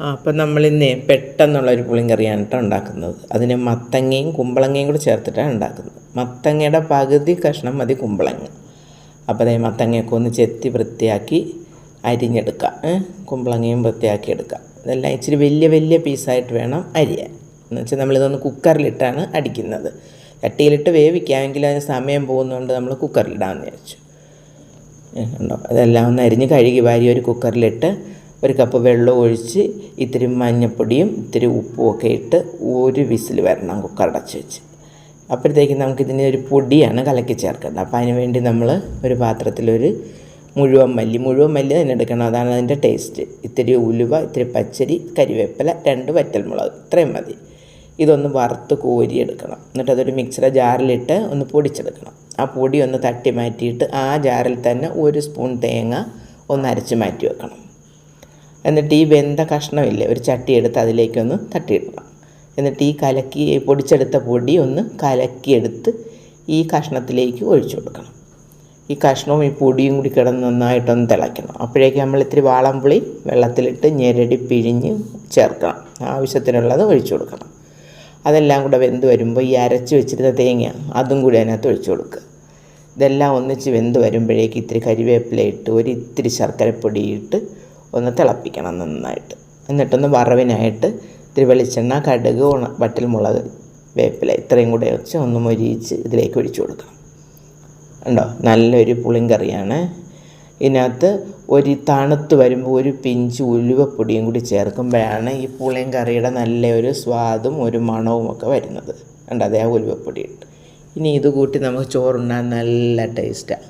അപ്പം നമ്മളിന്ന് പെട്ടെന്നുള്ളൊരു പുളിങ്കറിയാണ് കേട്ടോ ഉണ്ടാക്കുന്നത്. അതിന് മത്തങ്ങയും കുമ്പളങ്ങയും കൂടി ചേർത്തിട്ടാണ് ഉണ്ടാക്കുന്നത്. മത്തങ്ങയുടെ പകുതി കഷ്ണം മതി കുമ്പളങ്ങ. അപ്പോൾ അതേ മത്തങ്ങയൊക്കെ ഒന്ന് ചെത്തി വൃത്തിയാക്കി അരിഞ്ഞെടുക്കാം. കുമ്പളങ്ങയും വൃത്തിയാക്കി എടുക്കാം. ഇതെല്ലാം ഇച്ചിരി വലിയ വലിയ പീസായിട്ട് വേണം അരിയാൻ. എന്ന് വെച്ചാൽ നമ്മളിതൊന്ന് കുക്കറിലിട്ടാണ് അടിക്കുന്നത്. ചട്ടിയിലിട്ട് വേവിക്കാമെങ്കിൽ അതിന് സമയം പോകുന്നതുകൊണ്ട് നമ്മൾ കുക്കറിലിടാമെന്ന് വിചാരിച്ചു. ഉണ്ടോ അതെല്ലാം ഒന്ന് അരിഞ്ഞ് കഴുകി വാരി ഒരു കുക്കറിലിട്ട് ഒരു കപ്പ് വെള്ളം ഒഴിച്ച് ഇത്തിരി മഞ്ഞൾപ്പൊടിയും ഇത്തിരി ഉപ്പും ഒക്കെ ഇട്ട് ഒരു വിസിൽ വരണം കുക്കർ അടച്ച് വെച്ച്. അപ്പോഴത്തേക്ക് നമുക്കിതിന് ഒരു പൊടിയാണ് കലക്കി ചേർക്കേണ്ടത്. അപ്പോൾ അതിന് വേണ്ടി നമ്മൾ ഒരു പാത്രത്തിലൊരു മുഴുവൻ മല്ലി മുഴുവൻ മല്ലി തന്നെ എടുക്കണം. അതാണ് അതിന്റെ ടേസ്റ്റ് ഇത്തിരി ഉലുവ ഇത്തിരി പച്ചരി കരിവേപ്പില രണ്ട് വറ്റൽമുളക് ഇത്രയും മതി. ഇതൊന്ന് വറുത്ത് കോരി എടുക്കണം എന്നിട്ട് അതൊരു മിക്സിയുടെ ജാറിലിട്ട് ഒന്ന് പൊടിച്ചെടുക്കണം. ആ പൊടി ഒന്ന് തട്ടി മാറ്റിയിട്ട് ആ ജാറിൽ തന്നെ ഒരു സ്പൂൺ തേങ്ങ ഒന്ന് അരച്ച് മാറ്റി വെക്കണം. എന്നിട്ട് ഈ വെന്ത കഷ്ണമില്ലേ ഒരു ചട്ടി എടുത്ത് അതിലേക്കൊന്ന് തട്ടിയിടണം. എന്നിട്ട് ഈ കലക്കി പൊടിച്ചെടുത്ത പൊടി ഒന്ന് കലക്കിയെടുത്ത് ഈ കഷ്ണത്തിലേക്ക് ഒഴിച്ചു കൊടുക്കണം. ഈ കഷ്ണവും ഈ പൊടിയും കൂടി കിടന്ന് നന്നായിട്ടൊന്ന് തിളയ്ക്കണം. അപ്പോഴേക്കും നമ്മൾ ഇത്തിരി വാളംപുളി വെള്ളത്തിലിട്ട് ഞെരടി പിഴിഞ്ഞ് ചേർക്കണം. ആവശ്യത്തിനുള്ളത് ഒഴിച്ചു കൊടുക്കണം. അതെല്ലാം കൂടെ വെന്ത് വരുമ്പോൾ ഈ അരച്ച് വെച്ചിരുന്ന തേങ്ങ അതും കൂടി അതിനകത്ത് ഒഴിച്ചു കൊടുക്കുക. ഇതെല്ലാം ഒന്നിച്ച് വെന്ത് വരുമ്പോഴേക്ക് ഇത്തിരി കരിവേപ്പില ഇട്ട് ഒരു ഇത്തിരി ശർക്കരപ്പൊടി ഇട്ട് ഒന്ന് തിളപ്പിക്കണം നന്നായിട്ട്. എന്നിട്ടൊന്ന് വറവിനായിട്ട് ഇത്തിരി വെളിച്ചെണ്ണ കടുക് ഉണ വറ്റൽമുളക് വേപ്പില ഇത്രയും കൂടെ വെച്ച് ഒന്ന് മൊരിയിച്ച് ഇതിലേക്ക് ഒഴിച്ചു കൊടുക്കണം. ഉണ്ടോ നല്ലൊരു പുളിങ്കറിയാണ് ഇതിനകത്ത് ഒരു തണുത്ത് വരുമ്പോൾ ഒരു പിഞ്ച് ഉലുവപ്പൊടിയും കൂടി ചേർക്കുമ്പോഴാണ് ഈ പുളിങ്കറിയുടെ നല്ല ഒരു സ്വാദും ഒരു മണവും ഒക്കെ വരുന്നത്. കണ്ടോ? അതേ ഉലുവപ്പൊടി ഇട്ട്. ഇനി ഇത് കൂട്ടി നമുക്ക് ചോറുണ്ണാൻ നല്ല ടേസ്റ്റാണ്